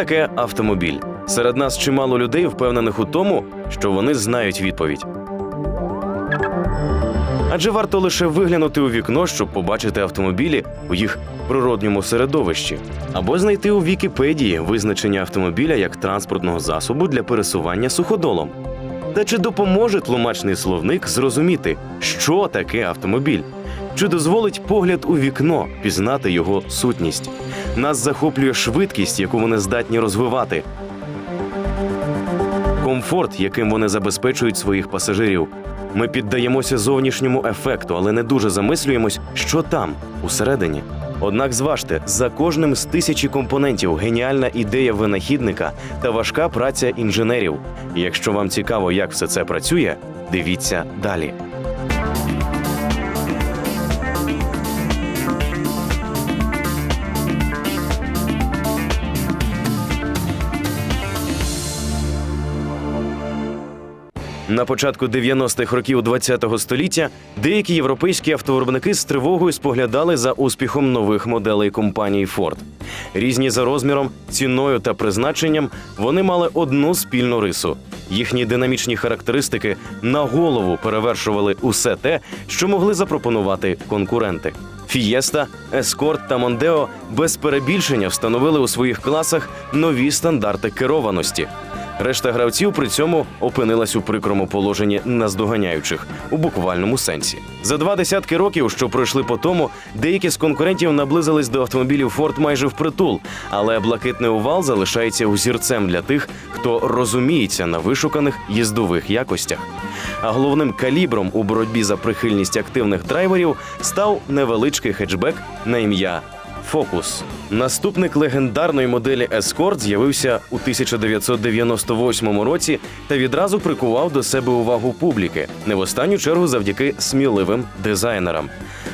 Таке автомобіль? Серед нас чимало людей впевнених у тому, що вони знають відповідь. Адже варто лише виглянути у вікно, щоб побачити автомобілі у їх природньому середовищі, або знайти у Вікіпедії визначення автомобіля як транспортного засобу для пересування суходолом. Та чи допоможе тлумачний словник зрозуміти, що таке автомобіль? Чи дозволить погляд у вікно пізнати його сутність? Нас захоплює швидкість, яку вони здатні розвивати, комфорт, яким вони забезпечують своїх пасажирів. Ми піддаємося зовнішньому ефекту, але не дуже замислюємось, що там, усередині. Однак зважте, за кожним з тисячі компонентів геніальна ідея винахідника та важка праця інженерів. Якщо вам цікаво, як все це працює, дивіться далі. На початку 90-х років ХХ століття деякі європейські автовиробники з тривогою споглядали за успіхом нових моделей компанії Ford. Різні за розміром, ціною та призначенням вони мали одну спільну рису. Їхні динамічні характеристики на голову перевершували усе те, що могли запропонувати конкуренти. Фієста, Ескорт та Мондео без перебільшення встановили у своїх класах нові стандарти керованості. Решта гравців при цьому опинилась у прикрому положенні наздоганяючих у буквальному сенсі. За два десятки років, що пройшли по тому, деякі з конкурентів наблизились до автомобілів Ford майже впритул, але блакитний овал залишається узірцем для тих, хто розуміється на вишуканих їздових якостях. А головним калібром у боротьбі за прихильність активних драйверів став невеличкий хетчбек на ім'я Фокус. Наступник легендарної моделі Escort з'явився у 1998 році та відразу прикував до себе увагу публіки, не в останню чергу завдяки сміливим дизайнерам.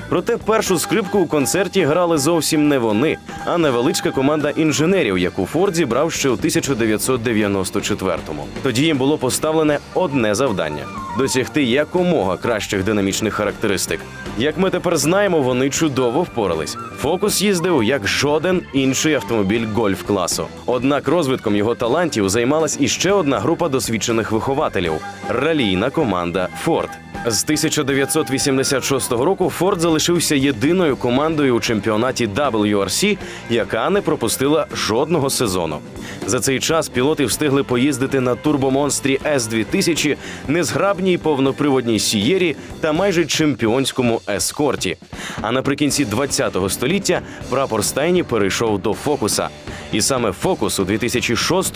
Проте першу скрипку у концерті грали зовсім не вони, а невеличка команда інженерів, яку Форд зібрав ще у 1994-му. Тоді їм було поставлене одне завдання досягти якомога кращих динамічних характеристик. Як ми тепер знаємо, вони чудово впорались. Фокус їздив як жоден інший автомобіль гольф класу. Однак розвитком його талантів займалась іще одна група досвідчених вихователів ралійна команда Форд. З 1986 року Форд залишився єдиною командою у чемпіонаті WRC, яка не пропустила жодного сезону. За цей час пілоти встигли поїздити на турбомонстрі С-2000, незграбній повноприводній сієрі та майже чемпіонському ескорті. А наприкінці 20-го століття прапор стайні перейшов до фокуса. І саме фокус у 2006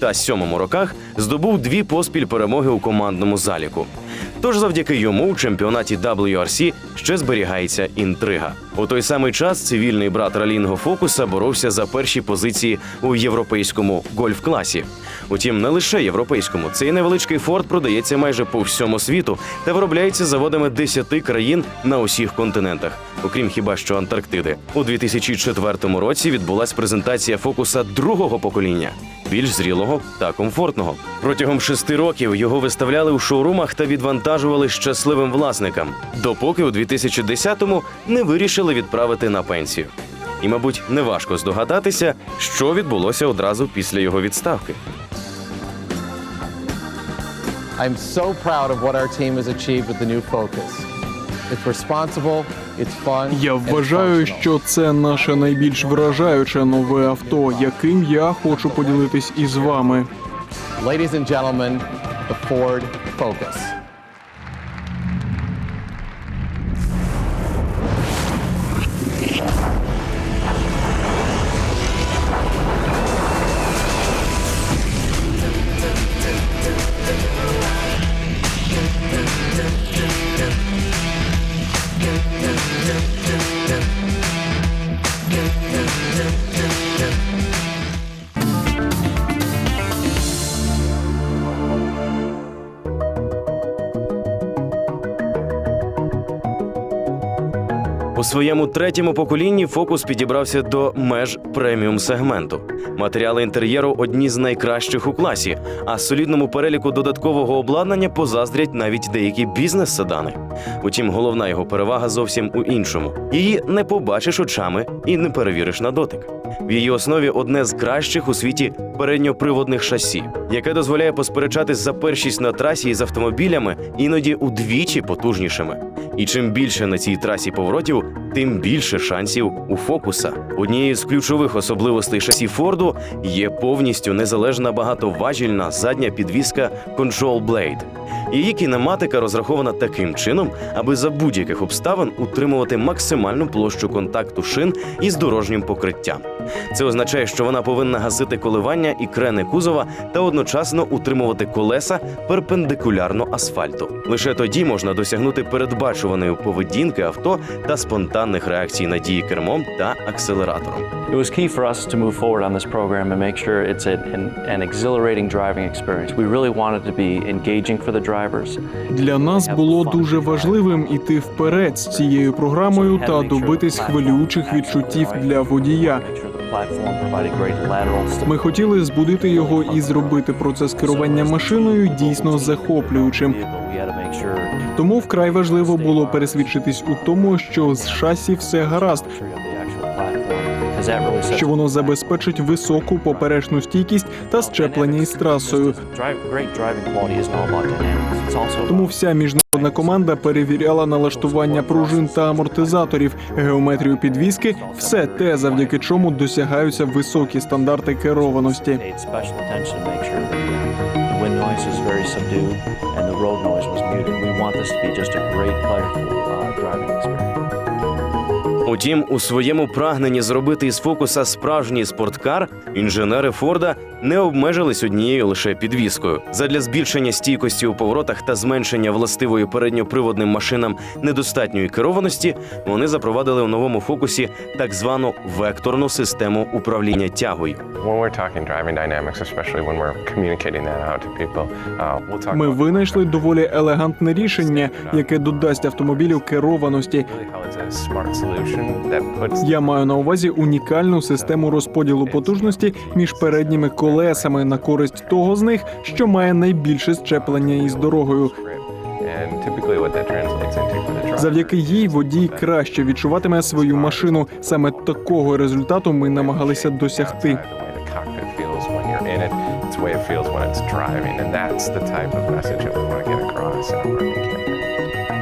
та 2007 роках здобув дві поспіль перемоги у командному заліку. Тож завдяки йому у чемпіонаті WRC ще зберігається інтрига. У той самий час цивільний брат ралінго Фокуса боровся за перші позиції у європейському гольф-класі. Утім, не лише європейському, цей невеличкий форт продається майже по всьому світу та виробляється заводами 10 країн на усіх континентах, окрім хіба що Антарктиди. У 2004 році відбулася презентація фокуса другого покоління більш зрілого та комфортного. Протягом шести років його виставляли у шоурумах та відвантажували щасливим власникам, допоки у 2010-му не вирішили відправити на пенсію. І, мабуть, неважко здогадатися, що відбулося одразу після його відставки. I'm so proud of what our team has achieved with the new Focus. It's responsible, it's fun. Я вважаю, що це наше найбільш вражаюче нове авто, яким я хочу поділитись із вами. Ladies and gentlemen, the Ford Focus. Своєму третьому поколінні фокус підібрався до меж преміум сегменту. Матеріали інтер'єру одні з найкращих у класі, а солідному переліку додаткового обладнання позаздрять навіть деякі бізнес-седани. Утім, головна його перевага зовсім у іншому: її не побачиш очами і не перевіриш на дотик. В її основі одне з кращих у світі передньоприводних шасі, яке дозволяє посперечатись за першість на трасі із автомобілями іноді удвічі потужнішими. І чим більше на цій трасі поворотів, тим більше шансів у фокуса. Однією з ключових особливостей шасі Форду є повністю незалежна багатоважільна задня підвіска Control Blade. Її кінематика розрахована таким чином, аби за будь-яких обставин утримувати максимальну площу контакту шин із дорожнім покриттям. Це означає, що вона повинна гасити коливання і крени кузова та одночасно утримувати колеса перпендикулярно асфальту. Лише тоді можна досягнути передбачуваної поведінки авто та спонтанних реакцій на дії кермом та акселератором. It was key for us to move forward on this program and make sure it's an, an, exhilarating driving experience. We really wanted to be engaging for the drivers. Для нас було дуже важливим іти вперед з цією програмою та добитись хвилюючих відчуттів для водія. Ми хотіли збудити його і зробити процес керування машиною дійсно захоплюючим. Тому вкрай важливо було пересвідчитись у тому, що з шасі все гаразд, що воно забезпечить високу поперечну стійкість та щеплення із трасою. Тому вся міжнародна команда перевіряла налаштування пружин та амортизаторів, геометрію підвіски, все те, завдяки чому досягаються високі стандарти керованості. noise is very subdued and the road noise was muted. We want this to be just a great, pleasurable uh, driving experience. Утім, у своєму прагненні зробити із фокуса справжній спорткар, інженери Форда не обмежились однією лише підвіскою. Задля збільшення стійкості у поворотах та зменшення властивої передньоприводним машинам недостатньої керованості, вони запровадили у новому фокусі так звану векторну систему управління тягою. Uh, Ми винайшли доволі елегантне рішення, яке додасть автомобілю керованості. Я маю на увазі унікальну систему розподілу потужності між передніми колесами на користь того з них, що має найбільше щеплення із дорогою. Завдяки їй водій краще відчуватиме свою машину. Саме такого результату ми намагалися досягти. It's way it feels when it's driving, and that's the type of message that we want to get across in marketing campaign.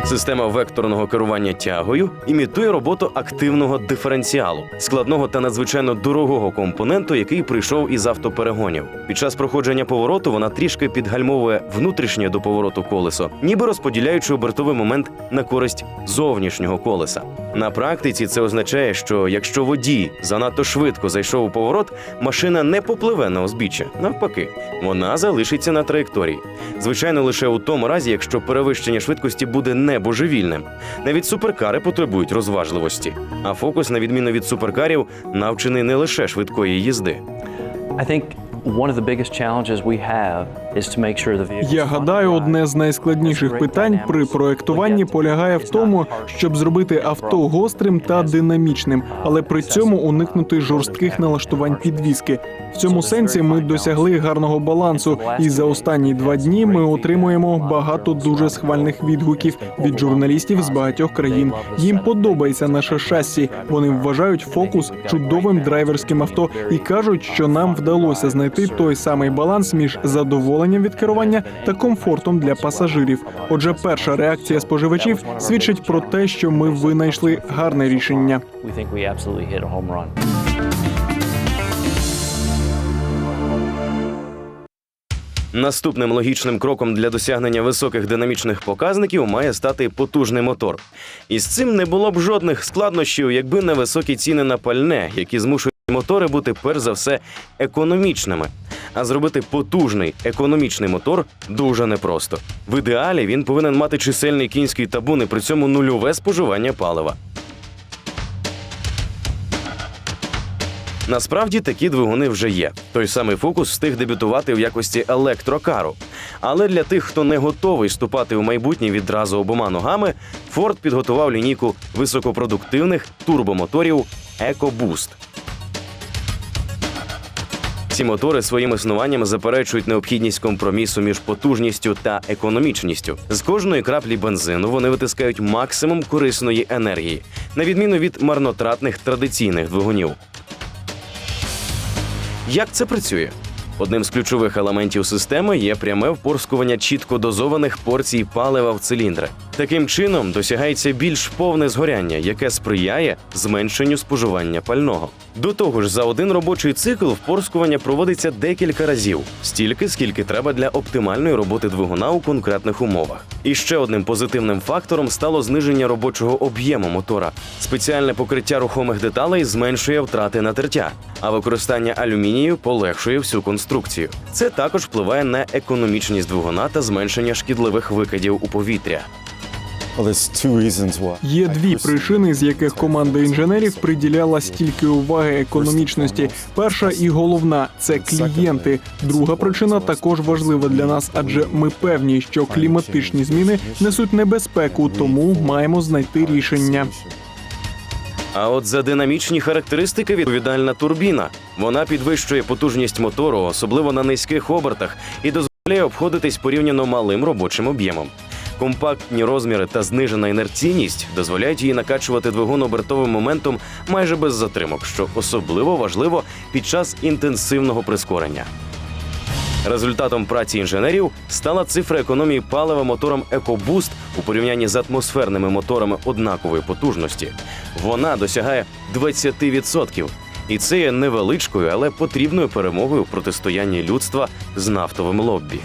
Система векторного керування тягою імітує роботу активного диференціалу, складного та надзвичайно дорогого компоненту, який прийшов із автоперегонів. Під час проходження повороту вона трішки підгальмовує внутрішнє до повороту колесо, ніби розподіляючи обертовий момент на користь зовнішнього колеса. На практиці це означає, що якщо водій занадто швидко зайшов у поворот, машина не попливе на узбіччя. Навпаки, вона залишиться на траєкторії. Звичайно, лише у тому разі, якщо перевищення швидкості буде не божевільним. Навіть суперкари потребують розважливості. А фокус, на відміну від суперкарів, навчений не лише швидкої їзди. I think one of the biggest challenges we have Я гадаю, одне з найскладніших питань при проектуванні полягає в тому, щоб зробити авто гострим та динамічним, але при цьому уникнути жорстких налаштувань підвіски. В цьому сенсі ми досягли гарного балансу, і за останні два дні ми отримуємо багато дуже схвальних відгуків від журналістів з багатьох країн. Їм подобається наше шасі. Вони вважають фокус чудовим драйверським авто і кажуть, що нам вдалося знайти той самий баланс між задоволенням від керування та комфортом для пасажирів. Отже, перша реакція споживачів свідчить про те, що ми винайшли гарне рішення. Наступним логічним кроком для досягнення високих динамічних показників має стати потужний мотор. І з цим не було б жодних складнощів, якби не високі ціни на пальне, які змушують мотори бути перш за все економічними. А зробити потужний економічний мотор дуже непросто. В ідеалі він повинен мати чисельний кінський табун і при цьому нульове споживання палива. Насправді такі двигуни вже є. Той самий фокус встиг дебютувати в якості електрокару. Але для тих, хто не готовий ступати у майбутнє відразу обома ногами, Ford підготував лінійку високопродуктивних турбомоторів EcoBoost. Ці мотори своїм існуванням заперечують необхідність компромісу між потужністю та економічністю. З кожної краплі бензину вони витискають максимум корисної енергії, на відміну від марнотратних традиційних двигунів. Як це працює? Одним з ключових елементів системи є пряме впорскування чітко дозованих порцій палива в циліндри. Таким чином досягається більш повне згоряння, яке сприяє зменшенню споживання пального. До того ж, за один робочий цикл впорскування проводиться декілька разів, стільки скільки треба для оптимальної роботи двигуна у конкретних умовах. І ще одним позитивним фактором стало зниження робочого об'єму мотора. Спеціальне покриття рухомих деталей зменшує втрати на тертя, а використання алюмінію полегшує всю конструкцію. Це також впливає на економічність двигуна та зменшення шкідливих викидів у повітря. Є дві причини, з яких команда інженерів приділяла стільки уваги економічності. Перша і головна це клієнти. Друга причина також важлива для нас, адже ми певні, що кліматичні зміни несуть небезпеку, тому маємо знайти рішення. А от за динамічні характеристики відповідальна турбіна. Вона підвищує потужність мотору, особливо на низьких обертах, і дозволяє обходитись порівняно малим робочим об'ємом. Компактні розміри та знижена інерційність дозволяють їй накачувати двигун обертовим моментом майже без затримок, що особливо важливо під час інтенсивного прискорення. Результатом праці інженерів стала цифра економії палива мотором EcoBoost у порівнянні з атмосферними моторами однакової потужності. Вона досягає 20%. І це є невеличкою, але потрібною перемогою в протистоянні людства з нафтовим лоббі.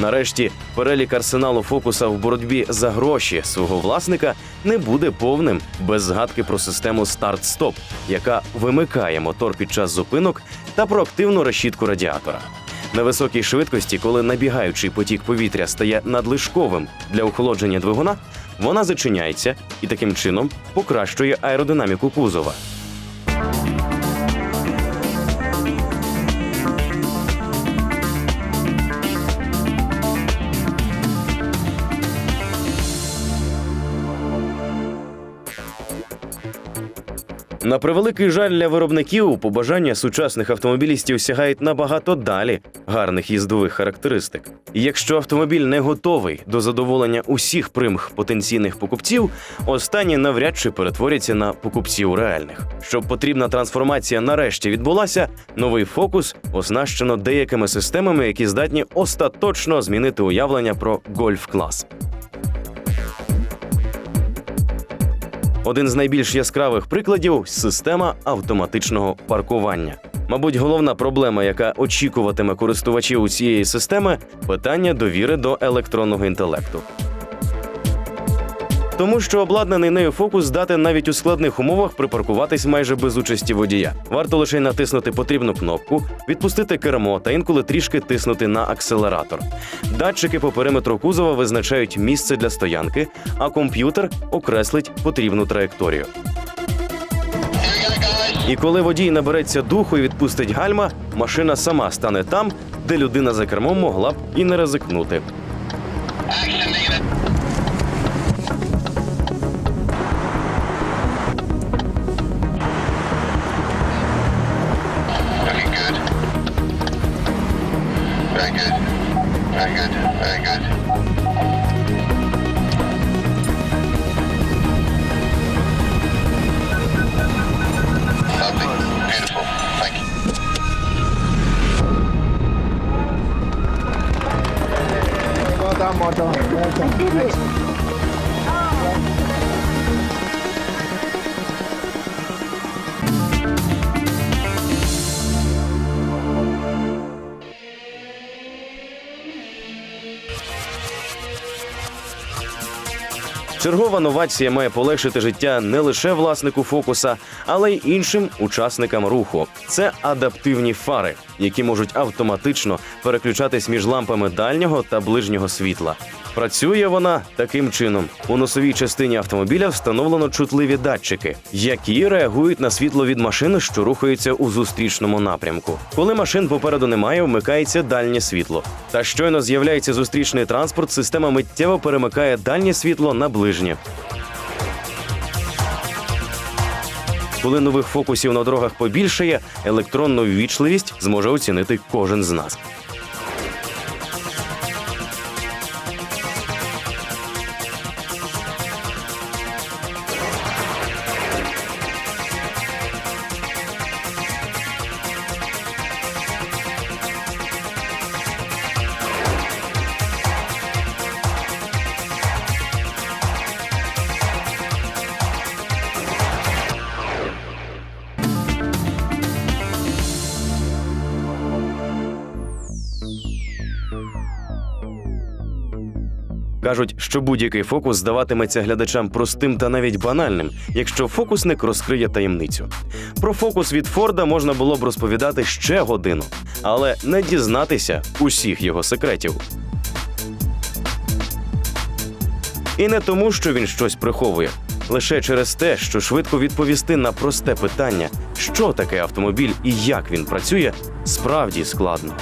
Нарешті перелік арсеналу фокуса в боротьбі за гроші свого власника не буде повним без згадки про систему старт-стоп, яка вимикає мотор під час зупинок та про активну решітку радіатора. На високій швидкості, коли набігаючий потік повітря стає надлишковим для охолодження двигуна, вона зачиняється і таким чином покращує аеродинаміку кузова. На превеликий жаль для виробників, побажання сучасних автомобілістів сягають набагато далі гарних їздових характеристик. Якщо автомобіль не готовий до задоволення усіх примх потенційних покупців, останні навряд чи перетворяться на покупців реальних. Щоб потрібна трансформація нарешті відбулася, новий фокус оснащено деякими системами, які здатні остаточно змінити уявлення про гольф-клас. Один з найбільш яскравих прикладів система автоматичного паркування. Мабуть, головна проблема, яка очікуватиме користувачів у цієї системи, питання довіри до електронного інтелекту. Тому що обладнаний нею фокус здатен навіть у складних умовах припаркуватись майже без участі водія. Варто лише натиснути потрібну кнопку, відпустити кермо та інколи трішки тиснути на акселератор. Датчики по периметру кузова визначають місце для стоянки, а комп'ютер окреслить потрібну траєкторію. І коли водій набереться духу і відпустить гальма, машина сама стане там, де людина за кермом могла б і не ризикнути. Чергова новація має полегшити життя не лише власнику фокуса, але й іншим учасникам руху. Це адаптивні фари, які можуть автоматично переключатись між лампами дальнього та ближнього світла. Працює вона таким чином: у носовій частині автомобіля встановлено чутливі датчики, які реагують на світло від машин, що рухаються у зустрічному напрямку. Коли машин попереду немає, вмикається дальнє світло. Та щойно з'являється зустрічний транспорт, система миттєво перемикає дальнє світло на ближнє. Коли нових фокусів на дорогах побільшає, електронну ввічливість зможе оцінити кожен з нас. Кажуть, що будь-який фокус здаватиметься глядачам простим та навіть банальним, якщо фокусник розкриє таємницю. Про фокус від Форда можна було б розповідати ще годину, але не дізнатися усіх його секретів. І не тому, що він щось приховує, лише через те, що швидко відповісти на просте питання, що таке автомобіль і як він працює, справді складно.